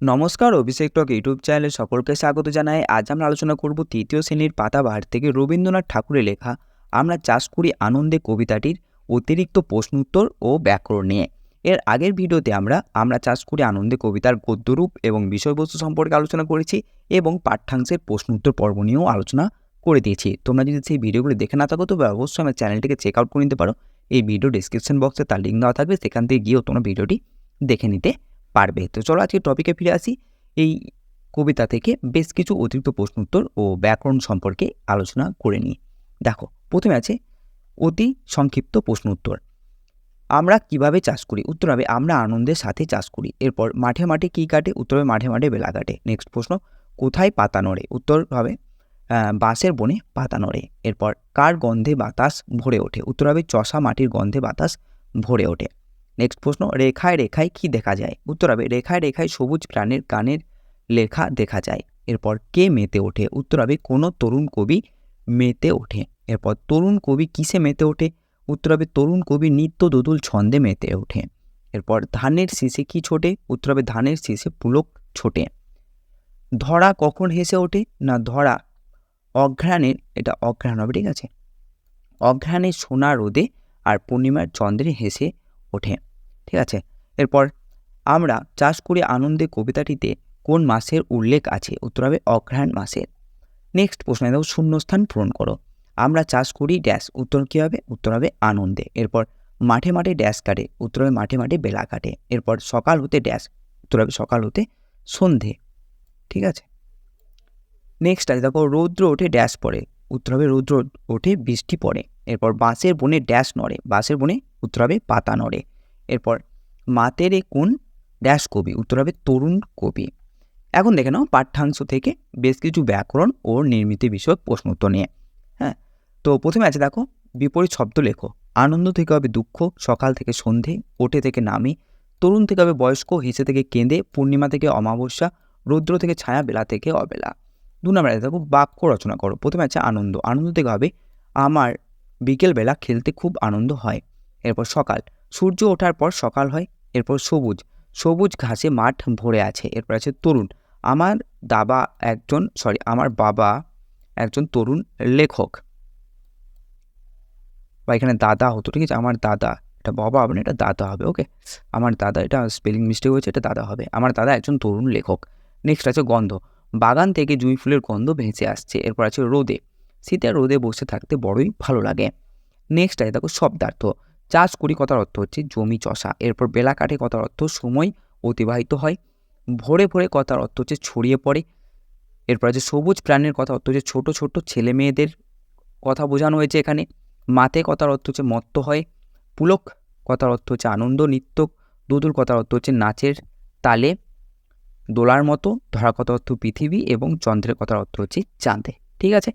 নমস্কার, অভিষেক টক ইউটিউব চ্যানেলে সকলকে স্বাগত জানাই। আজ আমরা আলোচনা করব তৃতীয় শ্রেণির পাতাবাহার থেকে রবীন্দ্রনাথ ঠাকুরের লেখা, আমরা চাষ করি আনন্দে কবিতাটির অতিরিক্ত প্রশ্ন উত্তর ও ব্যাকরণ নিয়ে। এর আগের ভিডিওতে আমরা আমরা চাষ করি আনন্দে কবিতার গদ্যরূপ এবং বিষয়বস্তু সম্পর্কে আলোচনা করেছি এবং পাঠ্যাংশের প্রশ্ন উত্তর পর্ব নিয়েও আলোচনা করে দিয়েছি। তোমরা যদি সেই ভিডিওগুলি দেখে না থাকো, তবে অবশ্যই আমার চ্যানেলটিকে চেক আউট করে নিতে পারো। এই ভিডিও ডিসক্রিপশন বক্সে তার লিঙ্ক দেওয়া থাকবে, সেখান থেকে গিয়েও তোমরা ভিডিওটি দেখে নিতে পারবে। তো চলো আজকে টপিকে ফিরে আসি। এই কবিতা থেকে বেশ কিছু অতিরিক্ত প্রশ্ন উত্তর ও ব্যাকরণ সম্পর্কে আলোচনা করে নিই। দেখো, প্রথমে আছে অতি সংক্ষিপ্ত প্রশ্ন উত্তর আমরা কীভাবে চাষ করি? উত্তর হবে, আমরা আনন্দের সাথে চাষ করি। এরপর, মাঠে মাঠে কী কাটে? উত্তর হবে, মাঠে মাঠে বেলা কাটে। নেক্সট প্রশ্ন, কোথায় পাতা নড়ে? উত্তর হবে বাঁশের বনে পাতা নড়ে। এরপর, কার গন্ধে বাতাস ভরে ওঠে? উত্তর হবে, চষা মাটির গন্ধে বাতাস ভরে ওঠে। নেক্সট প্রশ্ন, রেখায় রেখায় কি দেখা যায়? উত্তর হবে, রেখায় রেখায় সবুজ প্রাণের গানের লেখা দেখা যায়। এরপর, কে মেতে ওঠে? উত্তর হবে, কোনো তরুণ কবি মেতে ওঠে। এরপর, তরুণ কবি কিসে মেতে ওঠে? উত্তর হবে, তরুণ কবি নিত্য দোদুল ছন্দে মেতে ওঠে। এরপর, ধানের শীষে কি ছোটে? উত্তর হবে, ধানের শীষে পুলক ছোটে। ধরা কখন হেসে ওঠে? না, ধরা অঘ্রাণের, এটা অঘ্রাণ হবে, ঠিক আছে? অঘ্রাণের সোনা রোদে আর পূর্ণিমার চন্দ্রে হেসে ওঠে। ঠিক আছে? এরপর, আমরা চাষ করি আনন্দে কবিতাটিতে কোন মাসের উল্লেখ আছে? উত্তর হবে, অঘ্রাণ মাসের। নেক্সট প্রশ্ন দেখো, শূন্যস্থান পূরণ করো। আমরা চাষ করি ড্যাশ। উত্তর কী হবে? উত্তর হবে, আনন্দে। এরপর, মাঠে মাঠে ড্যাশ কাটে। উত্তর হবে, মাঠে মাঠে বেলা কাটে। এরপর, সকাল হতে ড্যাশ। উত্তর হবে, সকাল হতে সন্ধে। ঠিক আছে? নেক্সট আছে, দেখো, রৌদ্র ওঠে ড্যাশ পড়ে। উত্তর হবে, রৌদ্র ওঠে বৃষ্টি পড়ে। এরপর, বাঁশের বনে ড্যাশ নড়ে। বাঁশের বনে উত্তর হবে, পাতা নড়ে। এরপর, মাতেরে কোন ড্যাশ কবি? উত্তর হবে তরুণ কবি। এখন দেখে নাও পাঠ্যাংশ থেকে বেশ কিছু ব্যাকরণ ও নির্মিত বিষয়ক প্রশ্ন উত্তর নিয়ে। হ্যাঁ তো প্রথমে আছে দেখো, বিপরীত শব্দ লেখো। আনন্দ থেকে হবে দুঃখ, সকাল থেকে সন্ধে, ওঠে থেকে নামে, তরুণ থেকে হবে বয়স্ক, হেসে থেকে কেঁদে, পূর্ণিমা থেকে অমাবস্যা, রৌদ্র থেকে ছায়া, বেলা থেকে অবেলা। দু নম্বরে আছে দেখো বাক্য রচনা করো। প্রথমে আছে আনন্দ। আনন্দ থেকে হবে, আমার বিকেলবেলা খেলতে খুব আনন্দ হয়। এরপর সকাল। সূর্য ওঠার পর সকাল হয়, এরপর সবুজ। সবুজ ঘাসে মাঠ ভরে আছে, এরপর আছে তরুণ। আমার দাবা একজন সরি আমার বাবা একজন তরুণ লেখক। বা এখানে দাদা হতো, ঠিক আছে? আমার দাদা, এটা বাবা হবে না, এটা দাদা হবে ওকে আমার দাদা, এটা স্পেলিং মিস্টেক হয়েছে, এটা দাদা হবে। আমার দাদা একজন তরুণ লেখক। নেক্সট আছে গন্ধ। বাগান থেকে জুঁই ফুলের গন্ধ ভেসে আসছে, এরপর আছে রোদে। শীতের রোদে বসে থাকতে বড়ই ভালো লাগে। নেক্সট আছে দেখো শব্দার্থ। চাষ করি কথার অর্থ হচ্ছে জমি চষা। এরপর বেলা কাটে কথার অর্থ সময় অতিবাহিত হয়। ভোরে ভোরে কথার অর্থ হচ্ছে ছড়িয়ে পড়ে। এরপর আছে সবুজ প্রাণের কথা অর্থ হচ্ছে ছোটো ছোটো ছেলে মেয়েদের কথা বোঝানো হয়েছে এখানে। মাতে কথার অর্থ হচ্ছে মত্ত হয়। পুলক কথার অর্থ হচ্ছে আনন্দ, নৃত্য। দুদুল কথার অর্থ হচ্ছে নাচের তালে। দোলার মতো ধরা কথা অর্থ পৃথিবী এবং চন্দ্রের কথার অর্থ হচ্ছে চাঁদে। ঠিক আছে?